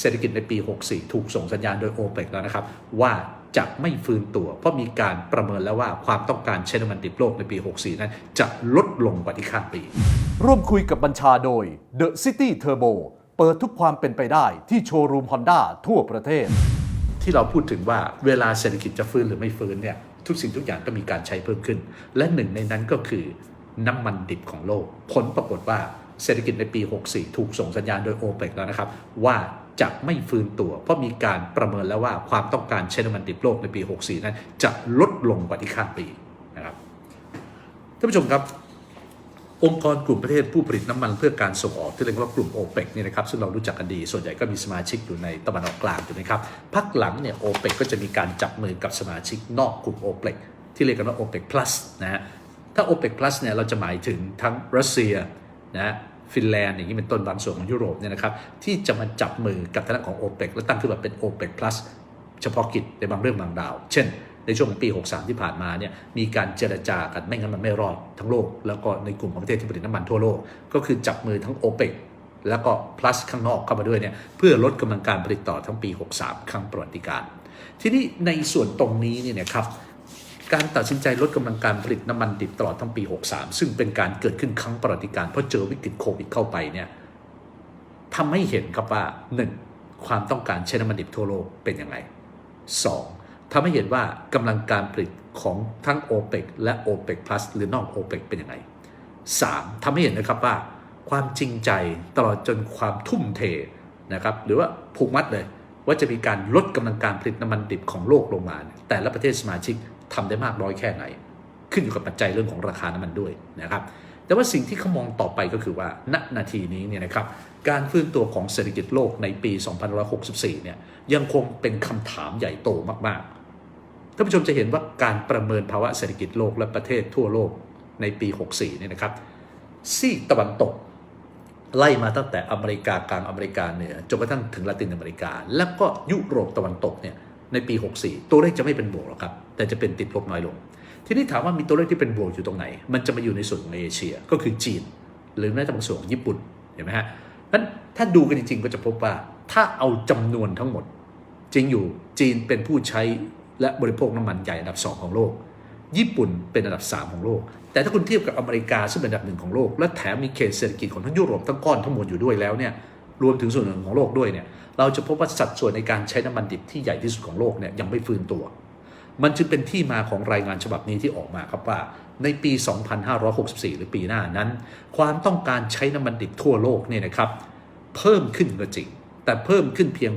เศรษฐกิจในปี 64 ถูกส่งสัญญาณโดยโอเปกแล้วนะครับ ว่าจะไม่ฟื้นตัว เพราะมีการประเมินแล้วว่าความต้องการใช้น้ำมันดิบโลกในปี 64 นั้น จะลดลงกว่าที่คาดปี ร่วมคุยกับบัญชาโดย The City Turbo เปิดทุกความเป็นไปได้ที่โชว์รูม Honda ทั่วประเทศ ที่เราพูดถึงว่าเวลาเศรษฐกิจจะฟื้นหรือไม่ฟื้นเนี่ยทุกสิ่งทุกอย่างก็มีการใช้เพิ่มขึ้น และหนึ่งในนั้นก็คือน้ำมันดิบของโลก ผลปรากฏว่าเศรษฐกิจในปี 64 ถูกส่งสัญญาณโดยโอเปกแล้วนะครับ ว่า จะไม่ฟื้นตัว เพราะมีการประเมินแล้วว่าความต้องการใช้น้ำมันดิบโลกในปี 64 นั้น จะลดลงกว่าที่คาดปีนะครับท่านผู้ชมครับ องค์กรกลุ่มประเทศผู้ผลิตน้ำมันเพื่อการส่งออกที่เรียกว่ากลุ่มโอเปกนี่นะครับซึ่งเรารู้จักกันดี ส่วนใหญ่ก็มีสมาชิกอยู่ในตะวันออกกลางถูกไหมครับพักหลังเนี่ยโอเปกก็จะมีการจับมือกับสมาชิกนอกกลุ่มโอเปกที่เรียกกันว่าโอเปก plus นะฮะถ้าโอเปก plus เนี่ยเราจะหมายถึงทั้งรัสเซียนะ ฟินแลนด์อย่างนี้เป็นต้นบางส่วนของยุโรปเนี่ยนะครับที่จะมาจับมือกับทางด้านของโอเปกและตั้งขึ้นมาเป็นโอเปก plus เฉพาะกิจในบางเรื่องบางราว เช่น ในช่วงของปี 63 ที่ผ่านมาเนี่ยมีการเจรจากันไม่งั้นมันไม่รอดทั้งโลก แล้วก็ในกลุ่มของประเทศที่ผลิตน้ำมันทั่วโลก ก็คือจับมือทั้ง o p e ปกแล้วก็ plus ข้างนอกเข้ามาด้วยเนี่ยเพื่อลดกำลังการผลิตต่อทั้งปี 63 ครั้งประวัติการ ทีนี้ในส่วนตรงนี้เนี่ยนะครับ การตัดสินใจลดกำลังการผลิตน้ำมันดิบตลอดทั้งปี 63 ซึ่งเป็นการเกิดขึ้นครั้งประวัติการเพราะเจอวิกฤตโควิดเข้าไปเนี่ยทำให้เห็นครับว่า 1. ความต้องการใช้น้ำมันดิบทั่วโลกเป็นยังไง 2. ทำให้เห็นว่ากำลังการผลิตของทั้ง o p e ปและ o p e ป plus หรือนอก o p e ปเป็นยังไง 3. ทำให้เห็นนะครับว่า ความจริงใจตลอดจนความทุ่มเทนะครับหรือว่าผูกมัดเลยว่าจะมีการลดกำลังการผลิตน้ำมันดิบของโลกลงมา แต่ละประเทศสมาชิก ทำได้มากน้อยแค่ไหน ขึ้นอยู่กับปัจจัยเรื่องของราคาน้ำมันด้วยนะครับ แต่ว่าสิ่งที่เขามองต่อไปก็คือว่าณนาทีนี้เนี่ยนะครับการฟื้นตัวของเศรษฐกิจโลกในปี 2564 เนี่ยยังคงเป็นคำถามใหญ่โตมากๆ ท่านผู้ชมจะเห็นว่าการประเมินภาวะเศรษฐกิจโลกและประเทศทั่วโลกในปี 64 เนี่ยนะครับซีกตะวันตก ไล่มาตั้งแต่อเมริกากลางอเมริกาเหนือจนกระทั่งถึงละตินอเมริกา แล้วก็ยุโรปตะวันตกเนี่ย ในปี 64 ตัวเลขจะไม่เป็นบวกหรอกครับ แต่จะเป็นติดลบน้อยลง ทีนี้ถามว่ามีตัวเลขที่เป็นบวกอยู่ตรงไหน มันจะมาอยู่ในส่วนของเอเชีย ก็คือจีน หรือแม้แต่บางส่วนของญี่ปุ่น เห็นไหมฮะนั้นถ้าดูกันจริงๆ ก็จะพบว่า ถ้าเอาจำนวนทั้งหมด จริงอยู่จีนเป็นผู้ใช้และบริโภคน้ำมันใหญ่อันดับ 2 ของโลก ญี่ปุ่นเป็นอันดับ 3 ของโลก แต่ถ้าคุณเทียบกับอเมริกาซึ่งเป็นอันดับหนึ่งของโลก และแถมมีเขตเศรษฐกิจของทั้งยุโรปทั้งก้อนทั้งมวลอยู่ด้วยแล้วเนี่ย รวมถึงส่วนหนึ่งของโลกด้วยเนี่ยเราจะพบว่าสัดส่วนในการใช้น้ำมันดิบที่ใหญ่ที่สุดของโลกเนี่ยยังไม่ฟื้นตัว มันจึงเป็นที่มาของรายงานฉบับนี้ที่ออกมาครับว่าในปี 2564 หรือปีหน้านั้น ความต้องการใช้น้ำมันดิบทั่วโลกเนี่ยนะครับเพิ่มขึ้นก็จริง แต่เพิ่มขึ้นเพียง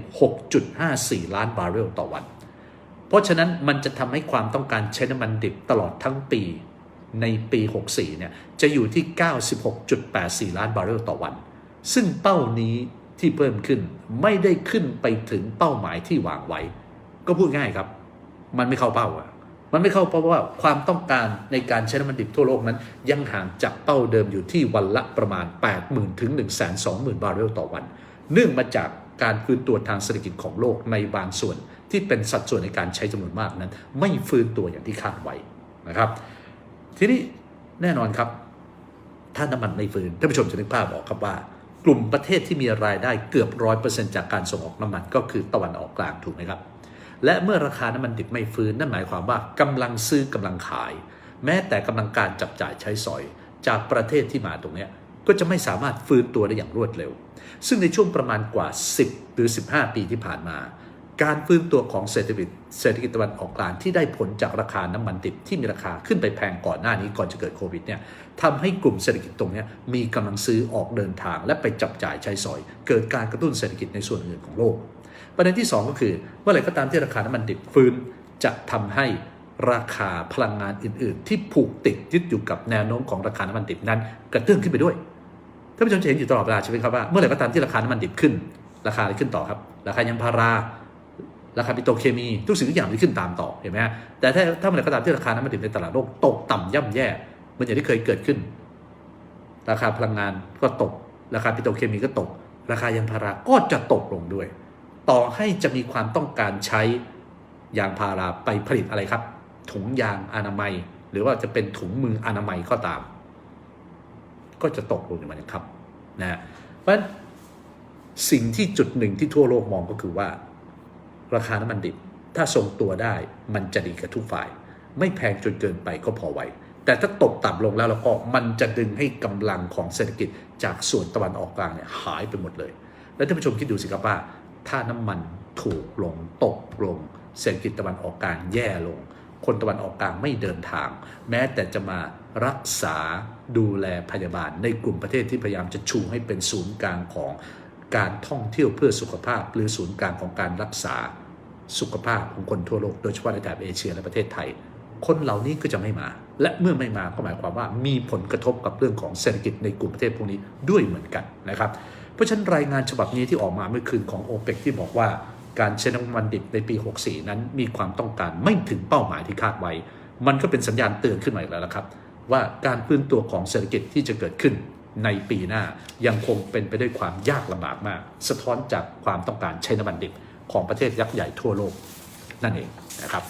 6.54 ล้านบาร์เรลต่อวัน เพราะฉะนั้นมันจะทำให้ความต้องการใช้น้ำมันดิบตลอดทั้งปีในปี 64 เนี่ยจะอยู่ที่ 96.84 ล้านบาร์เรลต่อวัน ซึ่งเป้านี้ที่เพิ่มขึ้นไม่ได้ขึ้นไปถึงเป้าหมายที่วางไว้ ก็พูดง่ายครับ มันไม่เข้าเป้าอะมันไม่เข้าเพราะว่าความต้องการในการใช้น้ำมันดิบทั่วโลกนั้น ยังห่างจากเป้าเดิมอยู่ที่วันละประมาณ 80,000 ถึง 120,000 บาร์เรลต่อวัน เนื่องมาจากการฟื้นตัวทางเศรษฐกิจของโลกในบางส่วนที่เป็นสัดส่วนในการใช้จำนวนมากนั้น ไม่ฟื้นตัวอย่างที่คาดไว้นะครับ ทีนี้แน่นอนครับ ถ้าน้ำมันไม่ฟื้นท่านผู้ชมจะนึกภาพออกครับว่า กลุ่มประเทศที่มีรายได้เกือบร้อยเปอร์เซ็นต์จากการส่งออกน้ำมันก็คือตะวันออกกลางถูกไหมครับ และเมื่อราคาน้ำมันดิบไม่ฟื้นนั่นหมายความว่ากำลังซื้อกำลังขาย แม้แต่กำลังการจับจ่ายใช้สอย จากประเทศที่มาตรงนี้ก็จะไม่สามารถฟื้นตัวได้อย่างรวดเร็ว ซึ่งในช่วงประมาณกว่า 10 หรือ 15 ปีที่ผ่านมา การฟื้นตัวของเศรษฐกิจเศรษฐกิจตะวันออกกลางที่ได้ผลจากราคาน้ำมันดิบที่มีราคาขึ้นไปแพงก่อนหน้านี้ก่อนจะเกิดโควิดเนี่ยทำให้กลุ่มเศรษฐกิจตรงนี้มีกำลังซื้อออกเดินทางและไปจับจ่ายใช้สอย เกิดการกระตุ้นเศรษฐกิจในส่วนอื่นของโลก ประเด็นที่ 2 ก็คือเมื่อไหร่ก็ตามที่ราคาน้ำมันดิบฟื้นจะทำให้ราคาพลังงานอื่น ๆ ที่ผูกติดยึดอยู่กับแนวโน้มของราคาน้ำมันดิบนั้น กระเตื้องขึ้นไปด้วยท่านผู้ชมจะเห็นอยู่ตลอดเวลาใช่ไหมครับว่าเมื่อไหร่ก็ตามที่ราคาน้ำมันดิบขึ้น ราคาอะไรขึ้นต่อครับ ราคายางพารา ราคาปิโตรเคมีทุกสิ่งทุกอย่างที่ขึ้นตามต่อเห็นไหมฮะแต่ถ้าถ้าเมื่อไหร่ก็ตามที่ราคาน้ำมันดิบในตลาดโลกตกต่ำย่ำแย่เหมือนอย่างที่เคยเกิดขึ้น ราคาพลังงานก็ตก ราคาปิโตรเคมีก็ตก ราคายางพาราก็จะตกลงด้วย ต่อให้จะมีความต้องการใช้ยางพาราไปผลิตอะไรครับ ถุงยางอนามัย หรือว่าจะเป็นถุงมืออนามัยก็ตาม ก็จะตกลงอย่างมันครับนะฮะเพราะฉะนั้นสิ่งที่จุดหนึ่งที่ทั่วโลกมองก็คือว่า ราคาน้ำมันดิบ ถ้าทรงตัวได้มันจะดีกับทุกฝ่าย ไม่แพงจนเกินไปก็พอไหว แต่ถ้าตกต่ำลงแล้วแล้วก็มันจะดึงให้กำลังของเศรษฐกิจจากส่วนตะวันออกกลางเนี่ยหายไปหมดเลย แล้วท่านผู้ชมคิดดูสิครับว่า ถ้าน้ำมันถูกลงตกลง เศรษฐกิจตะวันออกกลางแย่ลง คนตะวันออกกลางไม่เดินทาง แม้แต่จะมารักษาดูแลพยาบาลในกลุ่มประเทศที่พยายามจะชูให้เป็นศูนย์กลางของ การท่องเที่ยวเพื่อสุขภาพ หรือศูนย์กลางของการรักษาสุขภาพของคนทั่วโลกโดยเฉพาะในแถบเอเชียและประเทศไทย คนเหล่านี้ก็จะไม่มา และเมื่อไม่มาก็หมายความว่ามีผลกระทบกับเรื่องของเศรษฐกิจในกลุ่มประเทศพวกนี้ด้วยเหมือนกันนะครับ เพราะฉะนั้นรายงานฉบับนี้ที่ออกมาเมื่อคืนของโอเปกที่บอกว่าการใช้น้ำมันดิบในปี 64 นั้นมีความต้องการไม่ถึงเป้าหมายที่คาดไว้ มันก็เป็นสัญญาณเตือนขึ้นมาอีกแล้วนะครับ ว่าการฟื้นตัวของเศรษฐกิจที่จะเกิดขึ้น ในปีหน้ายังคงเป็นไปด้วยความยากลำบากมาก สะท้อนจากความต้องการใช้น้ำมันดิบของประเทศยักษ์ใหญ่ทั่วโลกนั่นเองนะครับ